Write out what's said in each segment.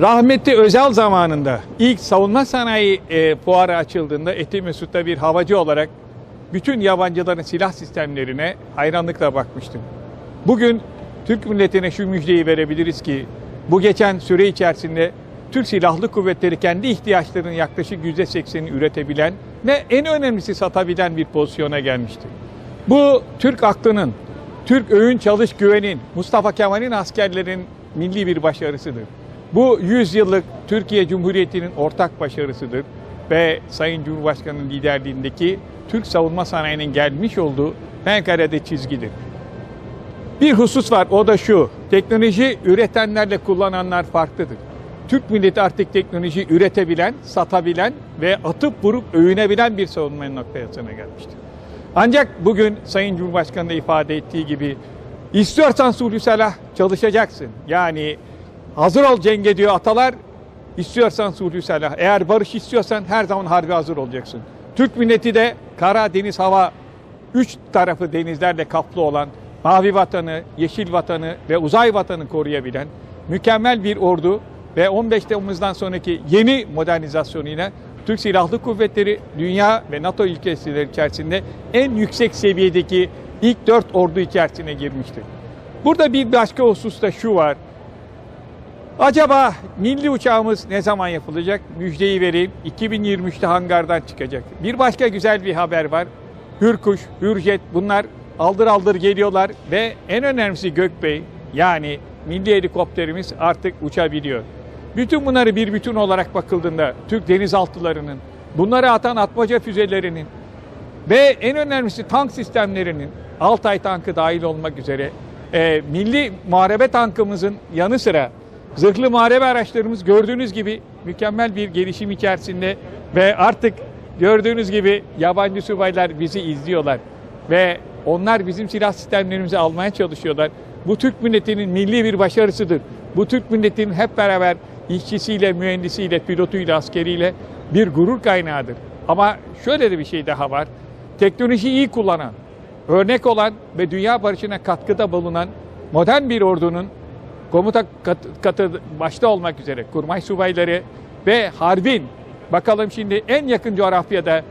Rahmetli Özal zamanında ilk savunma sanayi e, fuarı açıldığında Eti Mesut'ta bir havacı olarak bütün yabancıların silah sistemlerine hayranlıkla bakmıştım. Bugün Türk milletine şu müjdeyi verebiliriz ki bu geçen süre içerisinde Türk Silahlı Kuvvetleri kendi ihtiyaçlarının yaklaşık %80'ini üretebilen ve en önemlisi satabilen bir pozisyona gelmiştir. Bu Türk aklının, Türk öğün çalış güvenin, Mustafa Kemal'in askerlerin milli bir başarısıdır. Bu 100 yıllık Türkiye Cumhuriyeti'nin ortak başarısıdır ve Sayın Cumhurbaşkanı'nın liderliğindeki Türk savunma sanayinin gelmiş olduğu fevkalade çizgidir. Bir husus var o da şu. Teknoloji üretenlerle kullananlar farklıdır. Türk milleti artık teknoloji üretebilen, satabilen ve atıp vurup övünebilen bir savunma noktasına gelmiştir. Ancak bugün Sayın Cumhurbaşkanı da ifade ettiği gibi istiyorsan sulhü selah çalışacaksın. Yani hazır ol cenge diyor atalar. İstiyorsan sulhü selah. Eğer barış istiyorsan her zaman harbi hazır olacaksın. Türk milleti de kara, deniz, hava üç tarafı denizlerle kaplı olan mavi vatanı, yeşil vatanı ve uzay vatanı koruyabilen mükemmel bir ordu ve 15 Temmuz'dan sonraki yeni modernizasyonuyla Türk Silahlı Kuvvetleri dünya ve NATO ülkeleri içerisinde en yüksek seviyedeki ilk dört ordu içerisine girmiştir. Burada bir başka husus da şu var. Acaba milli uçağımız ne zaman yapılacak? Müjdeyi vereyim. 2023'te hangardan çıkacak. Bir başka güzel bir haber var. Hürkuş, Hürjet bunlar aldır aldır geliyorlar ve en önemlisi Gökbey yani milli helikopterimiz artık uçabiliyor. Bütün bunları bir bütün olarak bakıldığında Türk denizaltılarının, bunları atan atmaca füzelerinin ve en önemlisi tank sistemlerinin Altay tankı dahil olmak üzere e, milli muharebe tankımızın yanı sıra zırhlı muharebe araçlarımız gördüğünüz gibi mükemmel bir gelişim içerisinde ve artık gördüğünüz gibi yabancı subaylar bizi izliyorlar ve onlar bizim silah sistemlerimizi almaya çalışıyorlar. Bu Türk milletinin milli bir başarısıdır. Bu Türk milletinin hep beraber işçisiyle, mühendisiyle, pilotuyla, askeriyle bir gurur kaynağıdır. Ama şöyle de bir şey daha var. Teknolojiyi iyi kullanan, örnek olan ve dünya barışına katkıda bulunan modern bir ordunun komuta katı, başta olmak üzere kurmay subayları ve harbin bakalım şimdi en yakın coğrafyada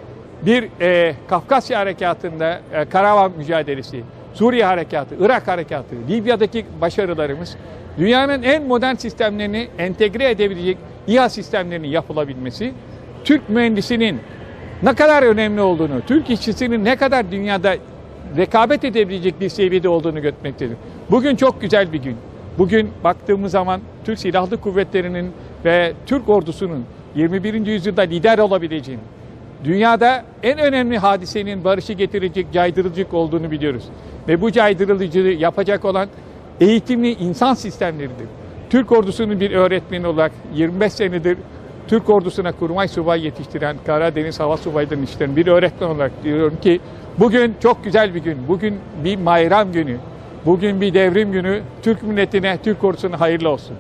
bir e, Kafkasya harekatında e, karavan mücadelesi, Suriye harekatı, Irak harekatı, Libya'daki başarılarımız dünyanın en modern sistemlerini entegre edebilecek İHA sistemlerinin yapılabilmesi, Türk mühendisinin ne kadar önemli olduğunu, Türk işçisinin ne kadar dünyada rekabet edebilecek bir seviyede olduğunu göstermektedir. Bugün çok güzel bir gün. Bugün baktığımız zaman Türk Silahlı Kuvvetleri'nin ve Türk ordusunun 21. yüzyılda lider olabileceğini, dünyada en önemli hadisenin barışı getirecek caydırıcılık olduğunu biliyoruz. Ve bu caydırıcılığı yapacak olan eğitimli insan sistemleridir. Türk ordusunun bir öğretmeni olarak 25 senedir Türk ordusuna kurmay subay yetiştiren Karadeniz Hava Subayları'nın işlerini bir öğretmen olarak diyorum ki bugün çok güzel bir gün. Bugün bir bayram günü. Bugün bir devrim günü. Türk milletine, Türk ordusuna hayırlı olsun.